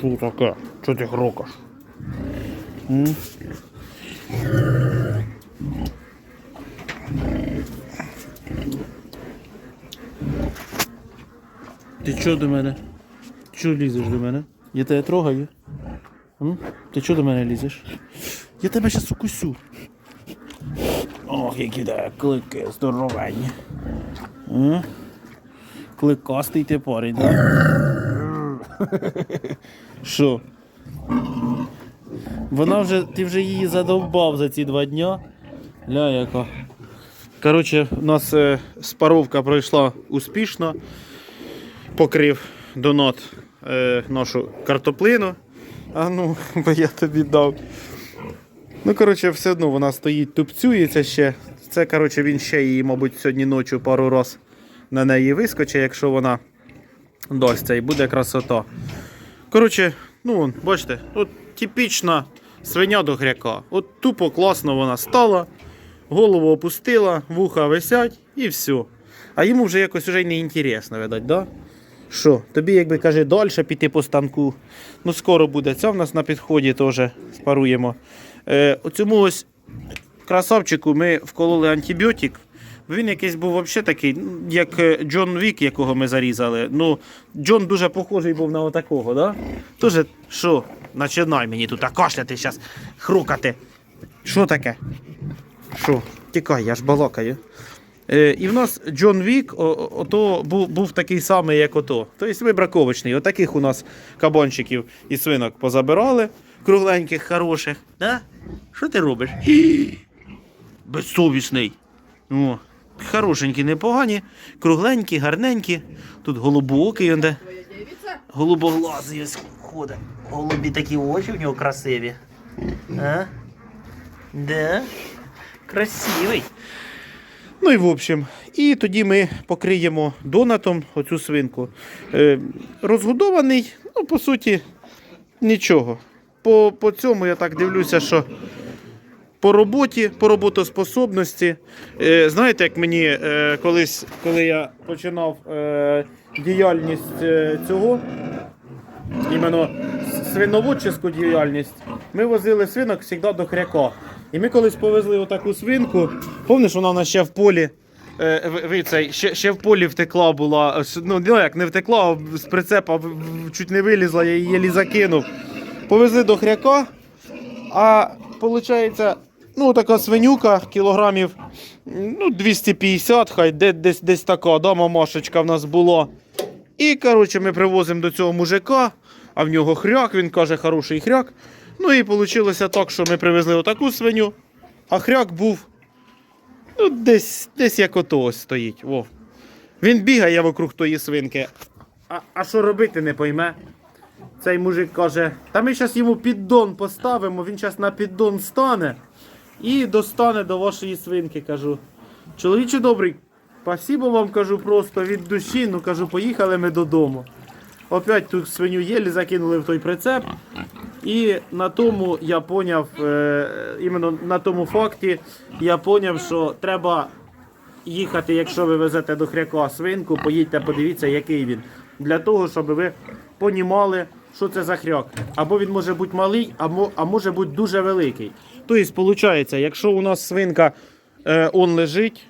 Що таке? Чого ти хрокаш? М? Ти чого до мене? Чого лізеш до мене? Я тебе трогаю? М? Ти чого до мене лізеш? Я тебе зараз укусю. Ох, які де клики здоровенні. М? Кликастий ти парень, так? Що? Вона вже, ти вже її задовбав за ці два дня. Ля яка. Коротше, у нас е, спаровка пройшла успішно. Покрив донат е, нашу картоплину. А ну, бо я тобі дав. Ну, коротше, все одно вона стоїть, тупцюється ще. Це, коротше, він ще її, мабуть, сьогодні ночі пару раз на неї вискочить, якщо вона дасться, і буде красота. Коротше, ну вон, бачите, от типічна свиня до гряка. От тупо класно вона стала, голову опустила, вуха висять і все. А йому вже якось вже й не інтересно, видать, да? Що, тобі, якби каже, далі піти по станку. Ну, скоро буде. Це в нас на підході теж спаруємо. Е, оцьому ось красавчику ми вкололи антибіотик. Він якийсь був взагалі такий, ну, як е, Джон Вік, якого ми зарізали. Ну, Джон дуже похожий був на отакого, да? Тоже, що, починай мені тут кашляти зараз, хрукати. Що таке? Що? Тікай, я ж балакаю. Е, і в нас Джон Вік, о- ото був, був такий самий, як ото. Тобто вибраковочний. Отаких у нас кабанчиків і свинок позабирали, кругленьких, хороших. Да? Що ти робиш? Безсовісний. О, хорошенькі, непогані, кругленькі, гарненькі. Тут голубоокий, он де. Голубоглазий ось ходить. Голубі такі очі в нього красиві. А? Да? Красивий. Ну і в общем, і тоді ми покриємо донатом оцю свинку. Е, розгодований, ну, по суті, нічого. По, по цьому я так дивлюся, що по роботі, по роботоспособності. Е, знаєте, як мені е, колись, коли я починав е, діяльність цього, іменно свиноводчу діяльність, ми возили свинок завжди до хряка. І ми колись повезли отаку свинку. Пам'ятаєш, вона в нас ще в полі. ви- цей, ще, ще в полі втекла була. Ну, як не втекла, а з прицепа чуть не вилізла, я її закинув. Повезли до хряка. А виходить, ну така свинюка, кілограмів ну, 250, хай десь, десь така, да, мамашечка в нас була. І, коротше, ми привозимо до цього мужика, а в нього хряк, він каже, хороший хряк. Ну і вийшло так, що ми привезли отаку свиню, а хряк був ну, десь, десь як ото ось стоїть. Во. Він бігає вокруг тої свинки. А, а що робити, не пойме. Цей мужик каже, та ми зараз йому піддон поставимо, він зараз на піддон стане і достане до вашої свинки. Кажу. Чоловіче добрий, спасибо вам кажу просто від душі. Ну кажу, поїхали ми додому. Опять ту свиню єлі закинули в той прицеп. І на тому я поняв, е, іменно на тому факті, я поняв, що треба їхати, якщо ви везете до хряка свинку, поїдьте, подивіться, який він. Для того, щоб ви понімали, що це за хряк. Або він може бути малий, або, а може бути дуже великий. Тобто, виходить, якщо у нас свинка е, он лежить,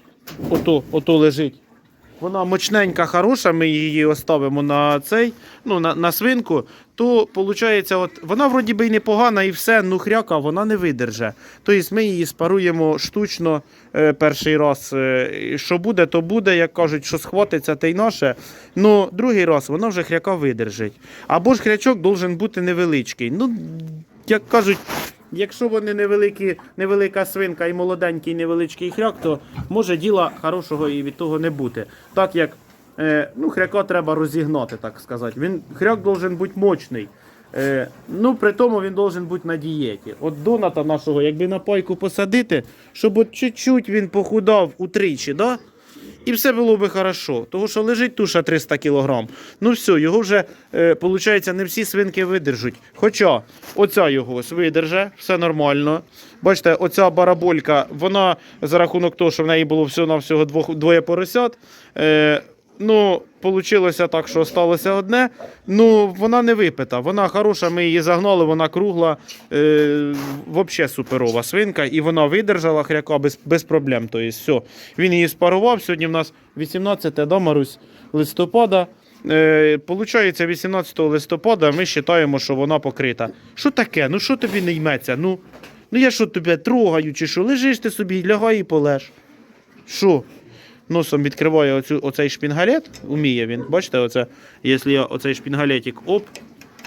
ото, ото лежить. Вона мочненька, хороша, ми її оставимо на цей, ну, на, на свинку, то виходить, от, вона вроді би і непогана, і все, ну хряка вона не видерже. Тобто ми її спаруємо штучно е, перший раз. Е, що буде, то буде, як кажуть, що схватиться, те й наше. Ну, другий раз вона вже хряка видержить. Або ж хрячок должен бути невеличкий. Ну, як кажуть, Якщо вони невеликі, невелика свинка і молоденький невеличкий хряк, то може діла хорошого і від того не бути. Так як е, ну, хряка треба розігнати, так сказати. Він, хряк должен бути мощний. Е, ну, при тому він должен бути на дієті. От доната нашого, якби на пайку посадити, щоб от чуть-чуть він похудав утричі, да? І все було би хорошо. Тому що лежить туша 300 кг. Ну все, його вже, е, виходить, не всі свинки видержуть. Хоча оця його ось видерже, все нормально. Бачите, оця бараболька, вона за рахунок того, що в неї було всього-навсього двоє поросят. Е, ну, вийшло так, що сталося одне. Ну, вона не випита. Вона хороша, ми її загнали, вона кругла, е, взагалі суперова свинка, і вона видержала хряка без, без проблем. Тобто, все. Він її спарував. Сьогодні в нас 18 да, Марусь, листопада. Е, Получається, 18 листопада ми вважаємо, що вона покрита. Що таке? Ну що тобі не йметься? Ну, ну я що тебе трогаю, чи що? Лежиш ти собі, лягай і полеж. Що? Носом відкриває оцю, оцей шпінгалет, уміє він. Бачите, оце, якщо я оцей шпінгалетик оп,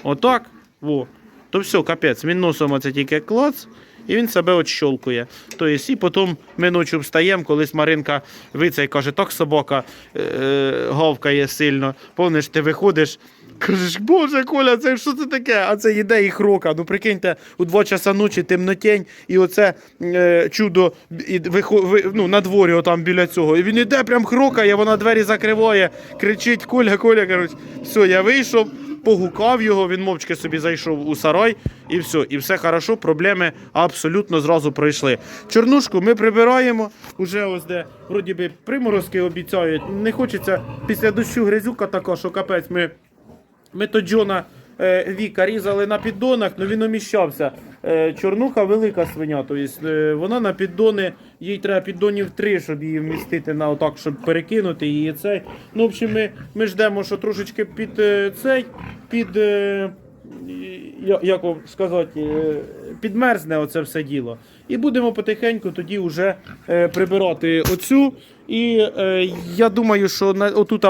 отак, во, то все, капець. Він носом оце тільки клац, і він себе отщолкує. Тобто, і потім ми ночі встаємо, колись Маринка вицей каже, так собака е, гавкає сильно. Помниш, ти виходиш. Кажеш, боже, Коля, це що це таке? А це їде і хрока. Ну прикиньте, у 2 часа ночі темнотень, і оце е, чудо і вихо, ви, ну, на дворі отам біля цього. І він іде, прям хрокає, вона двері закриває, кричить Коля, Коля. Коротше, все, я вийшов, погукав його, він мовчки собі зайшов у сарай, і все, і все хорошо, проблеми абсолютно зразу пройшли. Чорнушку ми прибираємо, уже ось де вроді би приморозки обіцяють. Не хочеться після дощу грязюка така, що капець ми. Ми е, Віка різали на піддонах, але він уміщався. Е, чорнуха велика свиня, тобто е, вона на піддони, їй треба піддонів три, щоб її вмістити на отак, щоб перекинути її цей. Ну, в общем, ми, ми ждемо, що трошечки під е, цей, під. Е, як вам сказати, е, підмерзне оце все діло. І будемо потихеньку тоді вже е, прибирати оцю. І е, я думаю, що на отут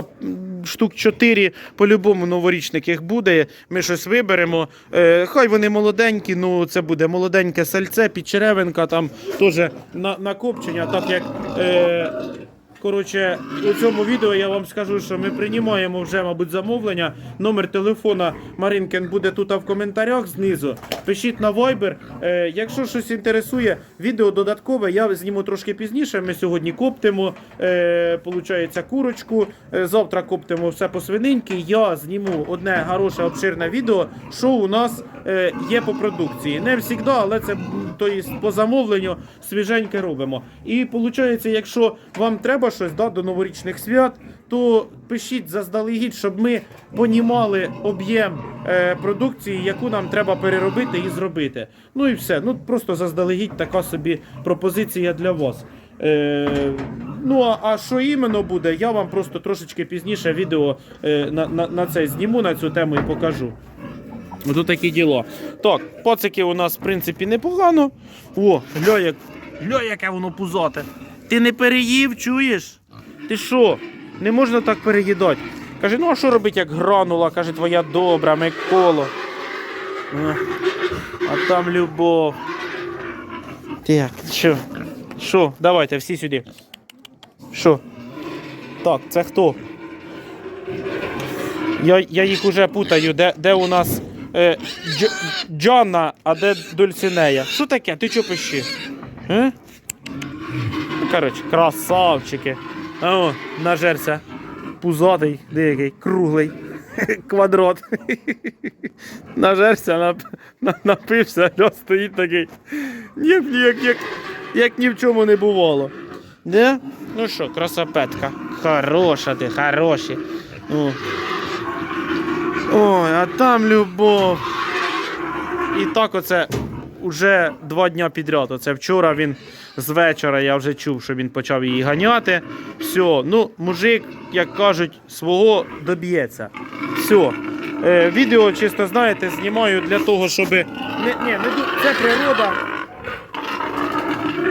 штук 4 по-любому новорічних їх буде. Ми щось виберемо. Е, хай вони молоденькі, ну це буде молоденьке сальце, підчеревинка, там теж на, на копчення, так як. Е, Коротше, у цьому відео я вам скажу, що ми приймаємо вже, мабуть, замовлення. Номер телефона Маринкен буде тут в коментарях знизу. Пишіть на Viber. Е, якщо щось інтересує, відео додаткове, я зніму трошки пізніше. Ми сьогодні коптимо, е, курочку. Е, завтра коптимо все по свининки. Я зніму одне хороше обширне відео, що у нас е, є по продукції. Не завжди, але це то є, по замовленню свіженьке робимо. І виходить, якщо вам треба щось да, до новорічних свят, то пишіть заздалегідь, щоб ми понімали об'єм е, продукції, яку нам треба переробити і зробити. Ну і все. Ну просто заздалегідь така собі пропозиція для вас. Е, ну а, а що іменно буде, я вам просто трошечки пізніше відео е, на, на, на це зніму на цю тему і покажу. Ось такі діло. Так, пацики у нас, в принципі, непогано. О, гля, як, гля, яке воно пузате. Ти не переїв, чуєш? Ти що? Не можна так переїдати. Каже, ну а що робить, як гранула? Каже, твоя добра, Миколо. А там любов. Так, що? Що? Давайте, всі сюди. Що? Так, це хто? Я, я їх уже путаю, де, де у нас е, Дж, Джанна, а де Дульцинея. Що таке? Ти чого пиши? Е? Коротше, красавчики. О, нажерся. Пузатий, деякий, круглий. Квадрат. Нажерся, нап, напився, а стоїть такий. Як, як, як, як ні в чому не бувало. Не? Ну що, красопетка. Хороша ти, хороші. О. Ой, а там любов. І так оце уже два дня підряд. Оце вчора він з вечора я вже чув, що він почав її ганяти. Все, ну, мужик, як кажуть, свого доб'ється. Все. Е, відео, чисто знаєте, знімаю для того, щоб. Не, ні, не, це природа.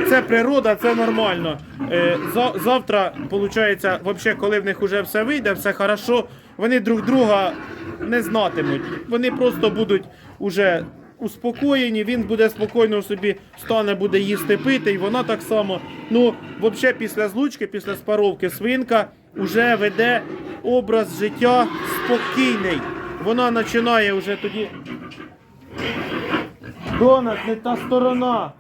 Це природа, це нормально. Е, за, завтра, виходить, вообще, коли в них вже все вийде, все хорошо, вони друг друга не знатимуть. Вони просто будуть уже успокоєні, він буде спокійно собі стане, буде їсти пити, і вона так само. Ну, взагалі, після злучки, після спаровки свинка вже веде образ життя спокійний. Вона починає вже тоді. Донат, не та сторона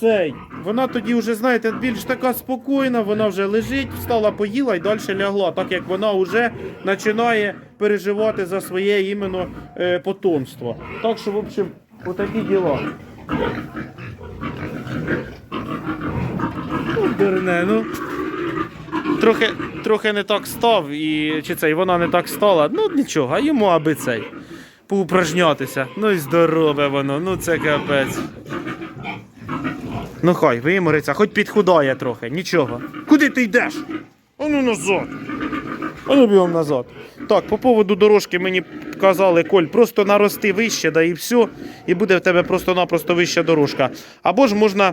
цей. Вона тоді вже, знаєте, більш така спокійна, вона вже лежить, встала, поїла і далі лягла, так як вона вже починає переживати за своє іменно е, потомство. Так що, в общем, отакі діла. Ну, дурне, ну. трохи, трохи не так став, і чи це, і вона не так стала. Ну нічого, а йому аби цей. Поупражнятися. Ну і здорове воно, ну це капець. Ну хай, вимориться, хоч підхудає трохи, нічого. Куди ти йдеш? Ану назад. Ану бігом назад. Так, по поводу дорожки мені казали, Коль, просто нарости вище, да і все, і буде в тебе просто-напросто вища дорожка. Або ж можна,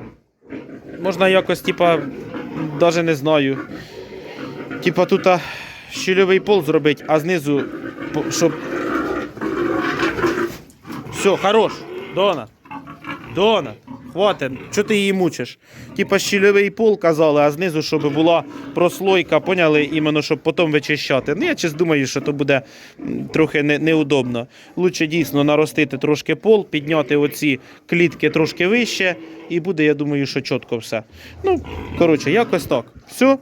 можна якось, типа, навіть не знаю. Типа тут щільовий пол зробити, а знизу, щоб. Все, хорош. Дона. Дона. Хватить, що ти її мучиш? Типа щільовий пол казали, а знизу, щоб була прослойка, поняли, іменно, щоб потім вичищати. Ну, я чесно думаю, що то буде трохи не, неудобно. Лучше дійсно наростити трошки пол, підняти оці клітки трошки вище, і буде, я думаю, що чітко все. Ну, коротше, якось так. Все.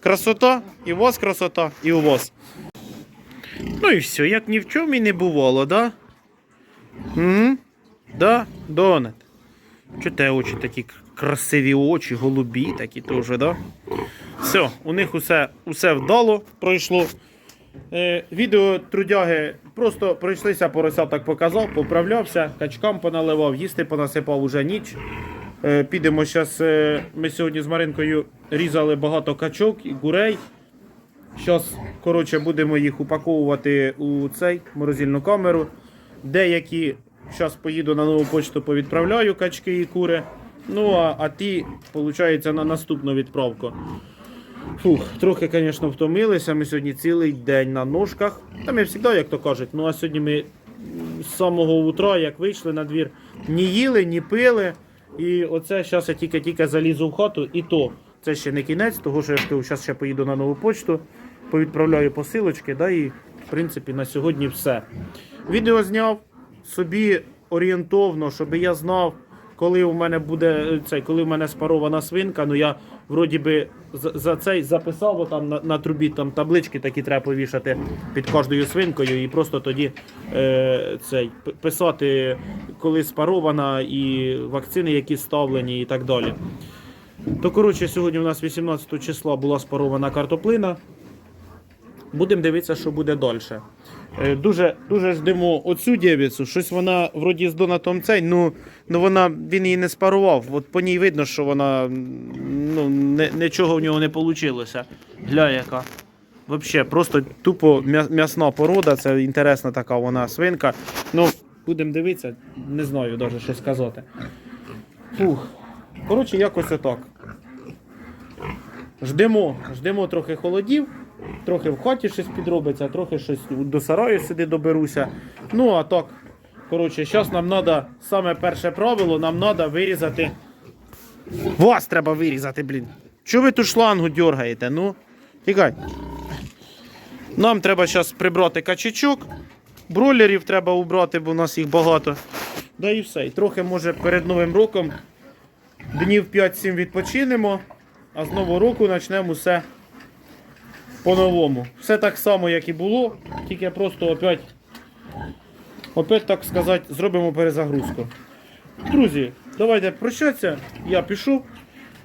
Красота, і у вас красота, і у вас. Ну і все, як ні в чому і не бувало, да? Угу. Да, Донат. Чого те очі такі красиві очі, голубі такі теж, да? Все, у них усе, усе вдало пройшло. Е, відео трудяги просто пройшлися, порося так показав, поправлявся, качкам поналивав, їсти понасипав уже ніч. Е, підемо зараз. Е, ми сьогодні з Маринкою різали багато качок і гурей. Зараз, коротше, будемо їх упаковувати у цей морозильну камеру. Деякі зараз поїду на нову почту, повідправляю качки і кури. Ну, а, а ті, виходить, на наступну відправку. Фух, трохи, звісно, втомилися. Ми сьогодні цілий день на ножках. Та ми завжди, як то кажуть. Ну а сьогодні ми з самого утра, як вийшли на двір, ні їли, ні пили. І оце зараз я тільки-тільки залізу в хату, і то це ще не кінець, того що я ж зараз ще поїду на нову почту, повідправляю посилочки, да, і в принципі на сьогодні все. Відео зняв собі орієнтовно, щоб я знав, коли у мене буде е, цей, коли у мене спарована свинка. Ну я вроді би за цей записав бо там на, на трубі там таблички такі треба повішати під кожною свинкою, і просто тоді е, цей писати, коли спарована, і вакцини, які ставлені, і так далі. То коротше, сьогодні у нас 18 числа була спарована картоплина. Будемо дивитися, що буде далі. Е, Дуже, дуже ждемо оцю дівицю. Щось вона вроді з Донатом цей, ну, ну вона, він її не спарував. От по ній видно, що вона ну, не, нічого в нього не вийшло. Гля яка. Взагалі, просто тупо м'ясна порода, це інтересна така вона свинка. Ну, будемо дивитися, не знаю навіть що сказати. Фух. Коротше, якось отак. Ждемо, ждемо трохи холодів, трохи в хаті щось підробиться, трохи щось до сараю сюди доберуся. Ну а так, коротше, зараз нам треба, саме перше правило, нам треба вирізати. Вас треба вирізати, блін. Чого ви ту шлангу дергаєте? Ну, тікай. Нам треба зараз прибрати качечок. Бройлерів треба убрати, бо у нас їх багато. Да і все. І трохи, може, перед Новим роком днів 5-7 відпочинемо, а з нового року почнемо все по-новому. Все так само, як і було, тільки просто опять, опять так сказати, зробимо перезагрузку. Друзі, давайте прощатися. Я пішов.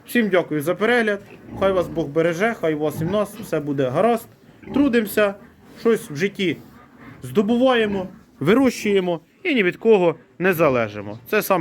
Всім дякую за перегляд. Хай вас Бог береже, хай у вас і в нас все буде гаразд. Трудимося, щось в житті здобуваємо, вирощуємо і ні від кого не залежимо. Це саме.